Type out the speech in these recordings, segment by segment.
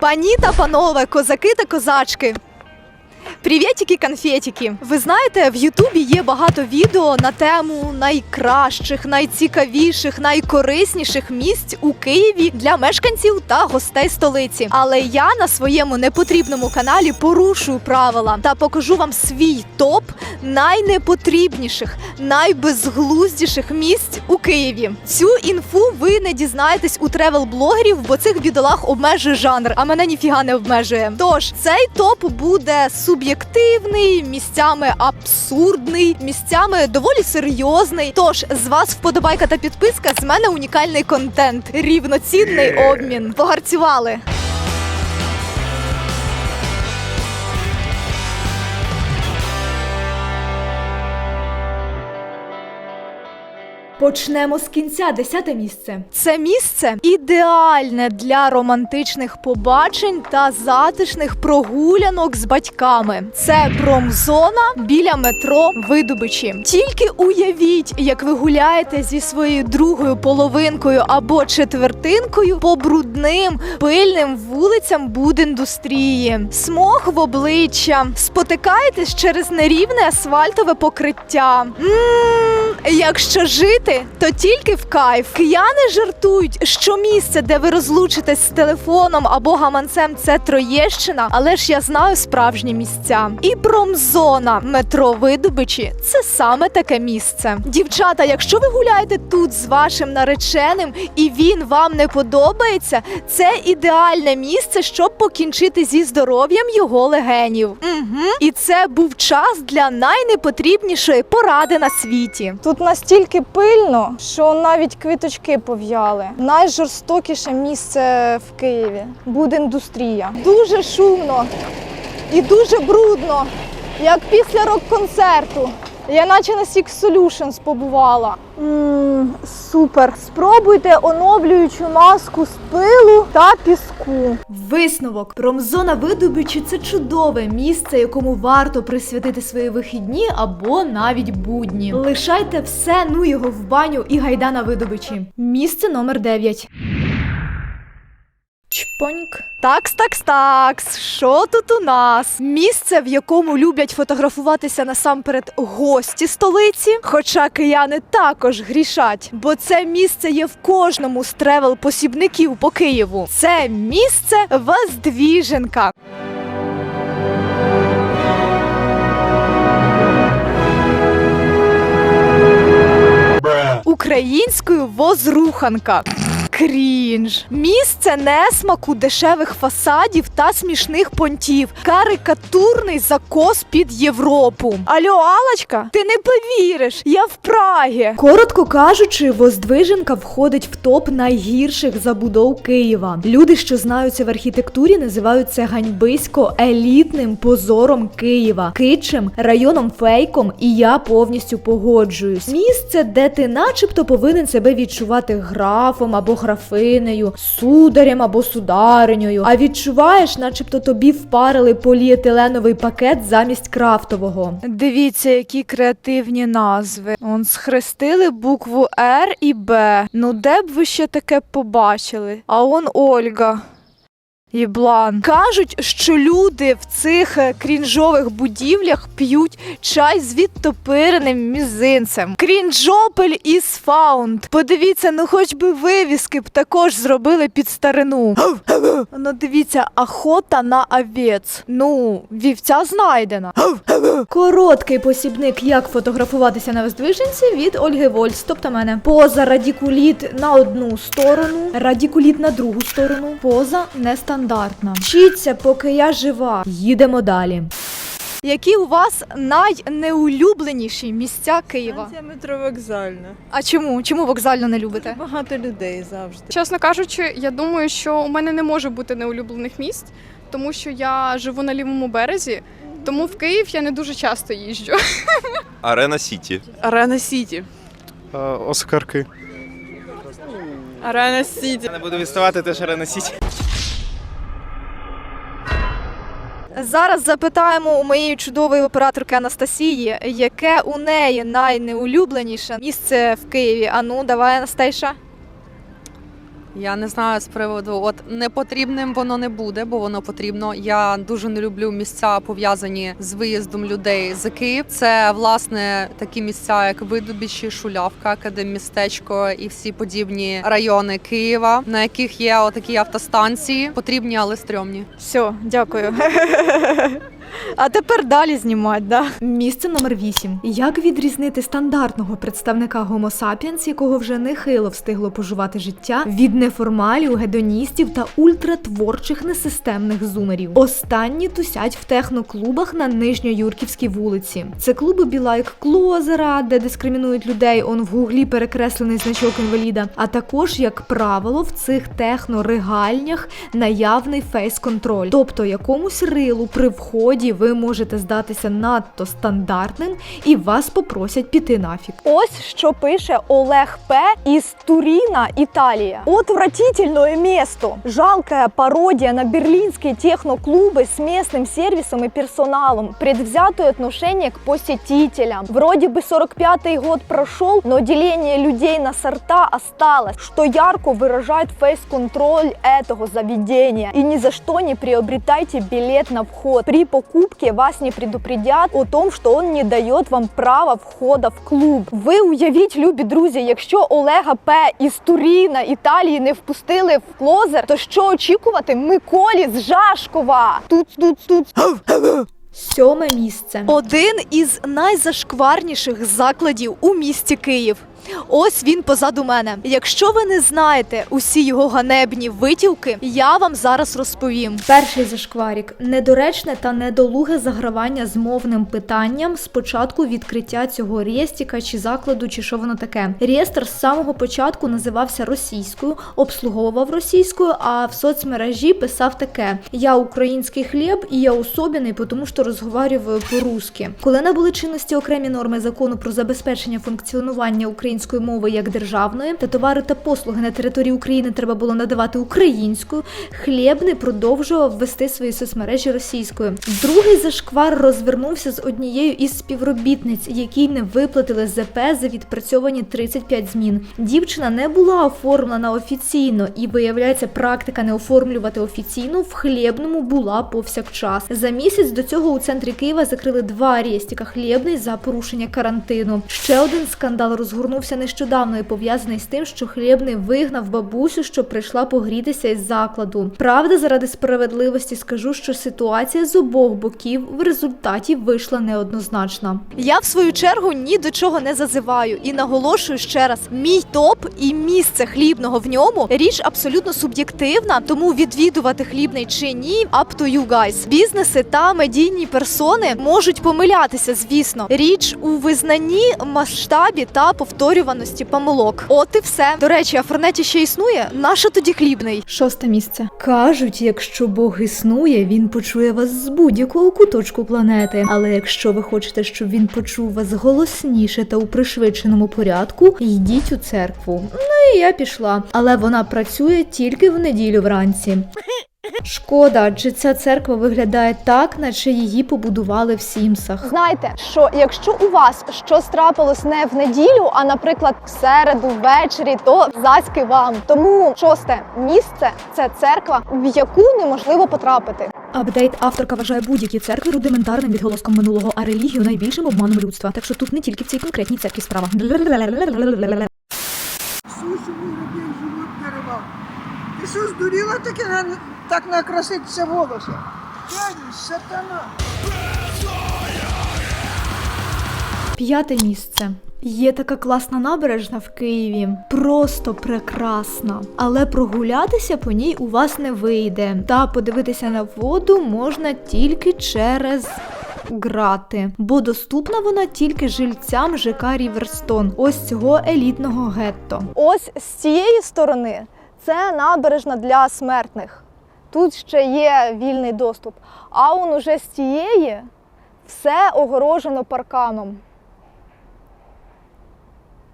Пані та панове, козаки та козачки. Привітики, конфетики! Ви знаєте, в Ютубі є багато відео на тему найкращих, найцікавіших, найкорисніших місць у Києві для мешканців та гостей столиці. Але я на своєму непотрібному каналі порушую правила та покажу вам свій топ найнепотрібніших, найбезглуздіших місць у Києві. Цю інфу ви не дізнаєтесь у тревел-блогерів, бо цих бідолах обмежує жанр, а мене ніфіга не обмежує. Тож цей топ буде суб'єктивний, місцями абсурдний, місцями доволі серйозний. Тож з вас вподобайка та підписка, з мене унікальний контент, рівноцінний обмін. Погарцювали. Почнемо з кінця, десяте місце. Це місце ідеальне для романтичних побачень та затишних прогулянок з батьками. Це промзона біля метро Видобичі. Тільки уявіть, як ви гуляєте зі своєю другою половинкою або четвертинкою по брудним пильним вулицям будіндустрії. Смог в обличчя, спотикаєтесь через нерівне асфальтове покриття. Мм, якщо жити, то тільки в кайф. Кияни жартують, що місце, де ви розлучитесь з телефоном або гаманцем, це Троєщина, але ж я знаю справжні місця. І промзона метро Видобичі це саме таке місце. Дівчата, якщо ви гуляєте тут з вашим нареченим і він вам не подобається, це ідеальне місце, щоб покінчити зі здоров'ям його легенів. Угу. І це був час для найнепотрібнішої поради на світі. Тут настільки пильно, що навіть квіточки пов'яли. Найжорстокіше місце в Києві будіндустрія. Дуже шумно і дуже брудно, як після рок-концерту. Я наче на Six Solutions побувала. Мм, супер. Спробуйте оновлюючу маску з пилу та піску. Висновок промзона Видобичі це чудове місце, якому варто присвятити свої вихідні або навіть будні. Лишайте все, ну його в баню і гайда на видобичі. Місце номер 9. Чпоньк. Такс, такс, такс. Що тут у нас? Місце, в якому люблять фотографуватися насамперед гості столиці. Хоча кияни також грішать, бо це місце є в кожному з тревел посібників по Києву. Це місце Воздвіженка. Українською возруханка. Крінж. Місце несмаку дешевих фасадів та смішних понтів. Карикатурний закос під Європу. Алло, Алочка, ти не повіриш, я в Прагі. Коротко кажучи, Воздвиженка входить в топ найгірших забудов Києва. Люди, що знаються в архітектурі, називають це ганьбисько елітним позором Києва, китчем, районом фейком, і я повністю погоджуюсь. Місце, де ти начебто повинен себе відчувати графом або графинею, сударем або сударинею, а відчуваєш, начебто тобі впарили поліетиленовий пакет замість крафтового. Дивіться, які креативні назви. Он схрестили букву Р і Б. Ну де б ви ще таке побачили? А он Ольга. Єблан. Кажуть, що люди в цих е, крінжових будівлях п'ють чай з відтопиреним мізинцем. Крінжопель із фаунд. Подивіться, ну хоч би вивіски б також зробили під старину. Ну дивіться, охота на овець. Ну, вівця знайдена. Короткий посібник, як фотографуватися на Воздвиженці від Ольги Вольц, тобто мене. Поза радікуліт на одну сторону, радікуліт на другу сторону. Поза нестандартна. Вчіться, поки я жива. Їдемо далі. Які у вас найнеулюбленіші місця Києва? Станція метро вокзальна. А чому? Чому вокзально не любите? Багато людей завжди. Чесно кажучи, я думаю, що у мене не може бути неулюблених місць, тому що я живу на лівому березі, тому в Київ я не дуже часто їжджу. Арена Сіті. Арена Сіті. Е, Оскарки. Арена Сіті. Я не буду відставати, теж Арена Сіті. Зараз запитаємо у моєї чудової операторки Анастасії, яке у неї найнеулюбленіше місце в Києві. Ану, давай, Анастейша. Я не знаю з приводу, от непотрібним воно не буде, бо воно потрібно. Я дуже не люблю місця пов'язані з виїздом людей за Київ. Це власне такі місця, як Видубічі, Шулявка, Академмістечко і всі подібні райони Києва, на яких є отакі автостанції. Потрібні, але стрьомні. Все, дякую. А тепер далі знімати, да? Місце номер 8. Як відрізнити стандартного представника Homo sapiens, якого вже нехило встигло поживати життя, від неформалів, гедоністів та ультратворчих несистемних зумерів? Останні тусять в техноклубах на Нижньоюрківській вулиці. Це клуби Білайк Клозера, де дискримінують людей. Он в гуглі перекреслений значок інваліда. А також, як правило, в цих технорегальнях наявний фейс-контроль, тобто якомусь рилу при вході ви можете здатися надто стандартним і вас попросять піти нафіг. Ось що пише Олег П. із Туріна, Італія. Отвратительное место. Жалкая пародия на берлинские техноклубы с местным сервисом и персоналом. Предвзятое отношение к посетителям. Вроде бы 45-й год прошел, но деление людей на сорта осталось, что ярко выражает фейс-контроль этого заведения. И ни за что не приобретайте билет на вход. При покупке вас не предупредят о том, что он не дает вам права входа в клуб. Ви уявіть, любі друзі, якщо Олега П. із Туріна, Італії не впустили в клозер, то що очікувати Миколі з Жашкова? Тут, тут, тут. Сьоме місце. Один із найзашкварніших закладів у місті Київ. Ось він позаду мене. Якщо ви не знаєте усі його ганебні витівки, я вам зараз розповім. Перший зашкварік недоречне та недолуге загравання з мовним питанням з початку відкриття цього рєстіка чи закладу, чи що воно таке. Реєстр з самого початку називався російською, обслуговував російською, а в соцмережі писав таке: Я український хліб і я особенний, тому що розговорюю по-русски. Коли набули чинності окремі норми закону про забезпечення функціонування української мови як державної, та товари та послуги на території України треба було надавати українською, хліб не продовжував вести свої соцмережі російською. Другий зашквар розвернувся з однією із співробітниць, якій не виплатили ЗП за відпрацьовані 35 змін. Дівчина не була оформлена офіційно, і виявляється, практика не оформлювати офіційно в хлібному була повсякчас. За місяць до цього у центрі Києва закрили два рєстіка хлібний за порушення карантину. Ще один скандал розгорнувся нещодавно і пов'язаний з тим, що хлібний вигнав бабусю, що прийшла погрітися із закладу. Правда, заради справедливості скажу, що ситуація з обох боків в результаті вийшла неоднозначна. Я в свою чергу ні до чого не зазиваю і наголошую ще раз: мій топ і місце хлібного в ньому річ абсолютно суб'єктивна, тому відвідувати хлібний чи ні up to you guys. Бізнеси та медійні персони можуть помилятися, звісно. Річ у визнанні, масштабі та повторюваності помилок. От і все. До речі, а Форнеті ще існує. Наша тоді хлібний. Шосте місце. Кажуть, якщо Бог існує, він почує вас з будь-якого куточку планети. Але якщо ви хочете, щоб він почув вас голосніше та у пришвидшеному порядку, йдіть у церкву. Ну і я пішла. Але вона працює тільки в неділю вранці. Шкода, адже ця церква виглядає так, наче її побудували в Сімсах. Знайте, що якщо у вас щось трапилось не в неділю, а наприклад в середу, ввечері, то заськи вам. Тому шосте місце це церква, в яку неможливо потрапити. Апдейт авторка вважає будь-які церкви рудиментарним відголоском минулого, а релігію найбільшим обманом людства. Так що тут не тільки в цій конкретній церкві справа. Сусі мій людей живот дарував. Ти що здуріла таке так накраситися волоси? Дядю, сатана. П'яте місце. Є така класна набережна в Києві, просто прекрасна. Але прогулятися по ній у вас не вийде. Та подивитися на воду можна тільки через. Грати, бо доступна вона тільки жильцям ЖК Ріверстон, ось цього елітного гетто. Ось з цієї сторони це набережна для смертних. Тут ще є вільний доступ. А он уже з цієї все огорожено парканом.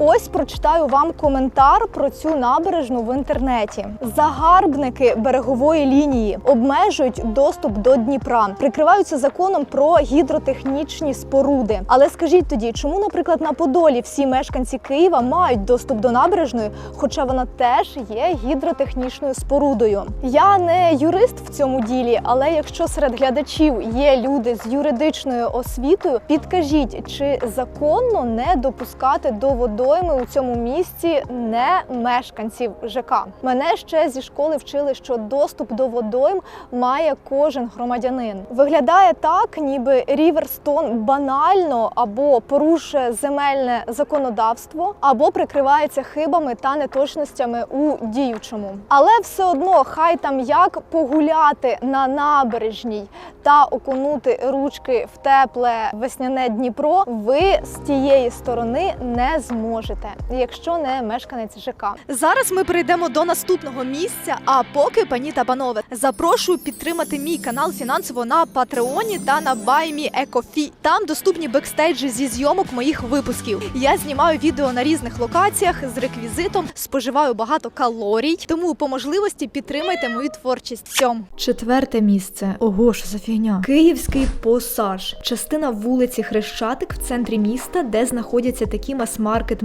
Ось прочитаю вам коментар про цю набережну в інтернеті. Загарбники берегової лінії обмежують доступ до Дніпра, прикриваються законом про гідротехнічні споруди. Але скажіть тоді, чому, наприклад, на Подолі всі мешканці Києва мають доступ до набережної, хоча вона теж є гідротехнічною спорудою? Я не юрист в цьому ділі, але якщо серед глядачів є люди з юридичною освітою, підкажіть, чи законно не допускати до водойми у цьому місці не мешканців ЖК? Мене ще зі школи вчили, що доступ до водойм має кожен громадянин. Виглядає так, ніби Ріверстон банально або порушує земельне законодавство, або прикривається хибами та неточностями у діючому. Але все одно, хай там як погуляти на набережній та окунути ручки в тепле весняне Дніпро, ви з тієї сторони не зможете, якщо не мешканець ЖК. Зараз ми перейдемо до наступного місця. А поки, пані та панове, запрошую підтримати мій канал фінансово на Патреоні та на Баймі Екофі. Там доступні бекстейджі зі зйомок моїх випусків. Я знімаю відео на різних локаціях з реквізитом, споживаю багато калорій, тому по можливості підтримайте мою творчість. Сьом. Четверте місце. Ого, що за фігня. Київський посаж. Частина вулиці Хрещатик в центрі міста, де знаходяться такі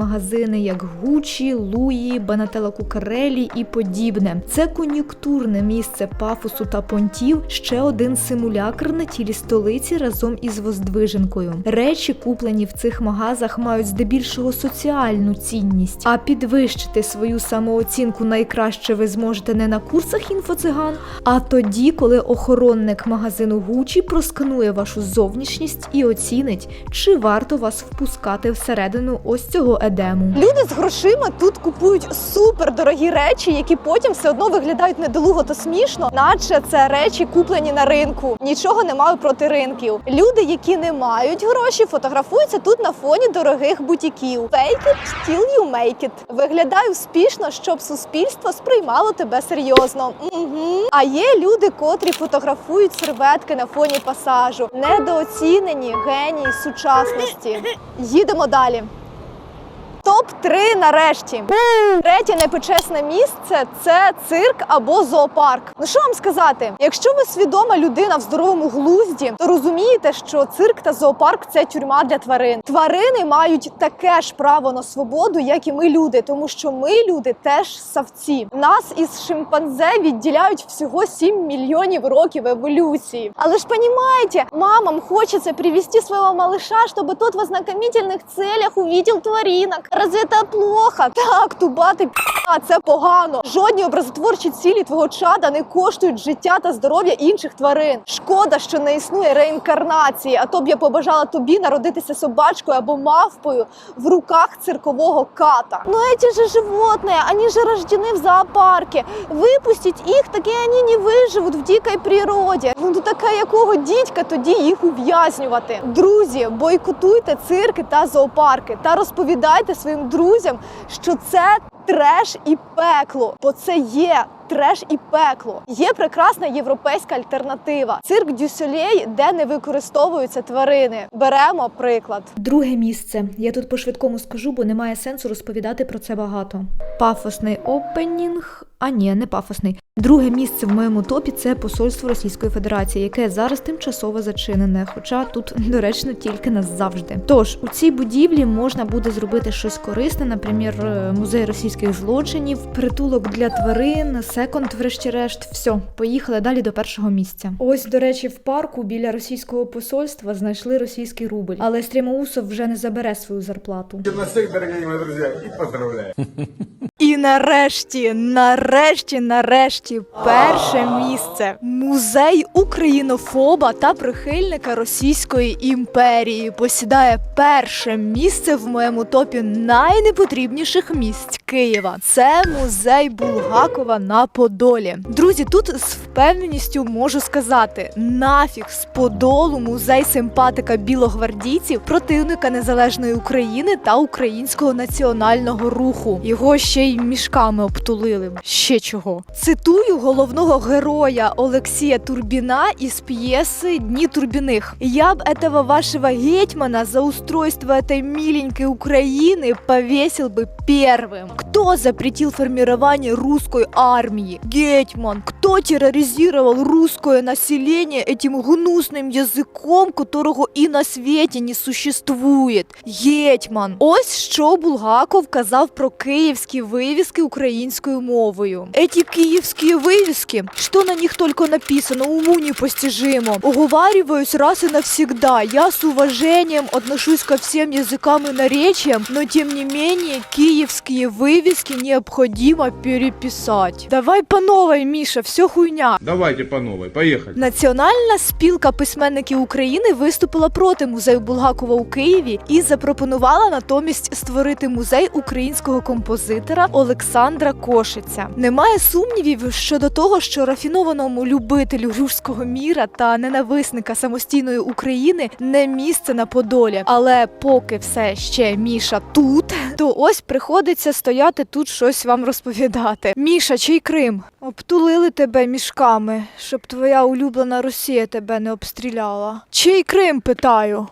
мас-маркет-магазини, як Гучі, Луї, Банателла Кукарелі і подібне. Це кон'юнктурне місце пафосу та понтів, ще один симулякр на тілі столиці разом із Воздвиженкою. Речі, куплені в цих магазах, мають здебільшого соціальну цінність. А підвищити свою самооцінку найкраще ви зможете не на курсах інфоциган, а тоді, коли охоронник магазину Гучі просканує вашу зовнішність і оцінить, чи варто вас впускати всередину ось цього едему. Люди з грошима тут купують супер дорогі речі, які потім все одно виглядають недолуго та смішно, наче це речі куплені на ринку. Нічого не маю проти ринків. Люди, які не мають гроші, фотографуються тут на фоні дорогих бутіків. Fake it till you make it. Виглядай успішно, щоб суспільство сприймало тебе серйозно. Угу. А є люди, котрі фотографують серветки на фоні пасажу. Недооцінені генії сучасності. Їдемо далі. Топ 3 нарешті. Третє непочесне місце це цирк або зоопарк. Ну що вам сказати? Якщо ви свідома людина в здоровому глузді, то розумієте, що цирк та зоопарк це тюрма для тварин. Тварини мають таке ж право на свободу, як і ми люди, тому що ми люди теж савці. Нас із шимпанзе відділяють всього 7 мільйонів років еволюції. Але ж понімаєте, мамам хочеться привести свого малыша, щоб тот в ознакомительних целях увидел тваринок. Разве це плохо? Так, тубати а це погано. Жодні образотворчі цілі твого чада не коштують життя та здоров'я інших тварин. Шкода, що не існує реінкарнації, а то б я побажала тобі народитися собачкою або мавпою в руках циркового ката. Ну эти же животные, они же рождены в зоопарке. Випустіть їх, так і вони не виживуть в дикій природі. Ну то така якого дідька тоді їх ув'язнювати. Друзі, бойкотуйте цирки та зоопарки та розповідайте своїм друзям, що це треш і пекло, бо це є. Треш і пекло є прекрасна європейська альтернатива. Цирк дюсюлей, де не використовуються тварини. Беремо приклад. Друге місце. Я тут по швидкому скажу, бо немає сенсу розповідати про це багато. Пафосний опенінг. А ні, не пафосний. Друге місце в моєму топі це посольство Російської Федерації, яке зараз тимчасово зачинене, хоча тут доречно тільки назавжди. Тож у цій будівлі можна буде зробити щось корисне, наприклад, музей російських злочинів, притулок для тварин, секонд, врешті-решт. Все, поїхали далі до першого місця. Ось, до речі, в парку біля російського посольства знайшли російський рубль, але Стрімоусов вже не забере свою зарплату. Гимнастик, дорогие мои друзья, и поздравляю. І нарешті, нарешті, нарешті, перше місце. Музей українофоба та прихильника Російської імперії посідає перше місце в моєму топі найнепотрібніших місць Києва. Це музей Булгакова на Подолі. Друзі, тут з впевненістю можу сказати: нафіг з Подолу музей симпатика білогвардійців, противника незалежної України та українського національного руху. Його ще й мішками обтулили. Ще чого. Цитую головного героя Олексія Турбіна із п'єси Дні Турбіних. Я б этого вашего гетьмана за устройство этой миленькой Украины повесил бы первым. Кто запретил формирование русской армии? Гетьман. Кто терроризировал русское население этим гнусным языком, которого и на свете не существует? Гетьман. Ось що Булгаков казав про київські вивіски українською мовою. Эти киевские вывески, что на них только написано, уму непостижимо. Уговариваюсь раз и навсегда. Я с уважением отношусь ко всем языкам и наречиям, но тем не менее киевские вывески необходимо переписать. Давай по новой, Миша, все хуйня. Давайте по новой, поехали. Національна спілка письменників України виступила проти музею Булгакова у Києві і запропонувала натомість створити музей українського композитора Олександра Кошиця. Немає сумнівів щодо того, що рафінованому любителю руського міра та ненависника самостійної України не місце на Подолі. Але поки все ще Міша тут, то ось приходиться стояти тут щось вам розповідати. Міша, чий Крим? Обтулили тебе мішками, щоб твоя улюблена Росія тебе не обстріляла. Чий Крим, питаю?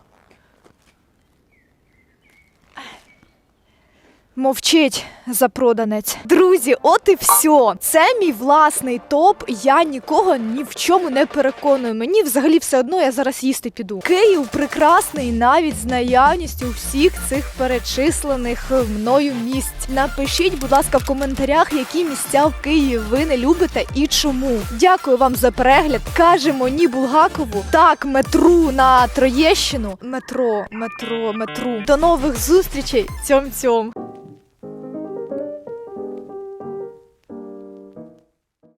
Мовчить запроданець. Друзі, от і все. Це мій власний топ. Я нікого ні в чому не переконую. Мені взагалі все одно я зараз їсти піду. Київ прекрасний навіть з наявністю всіх цих перечислених мною місць. Напишіть, будь ласка, в коментарях, які місця в Києві ви не любите і чому. Дякую вам за перегляд. Кажемо ні Булгакову. Так, метру на Троєщину. Метро, метро, метру. До нових зустрічей. Цьом цьом.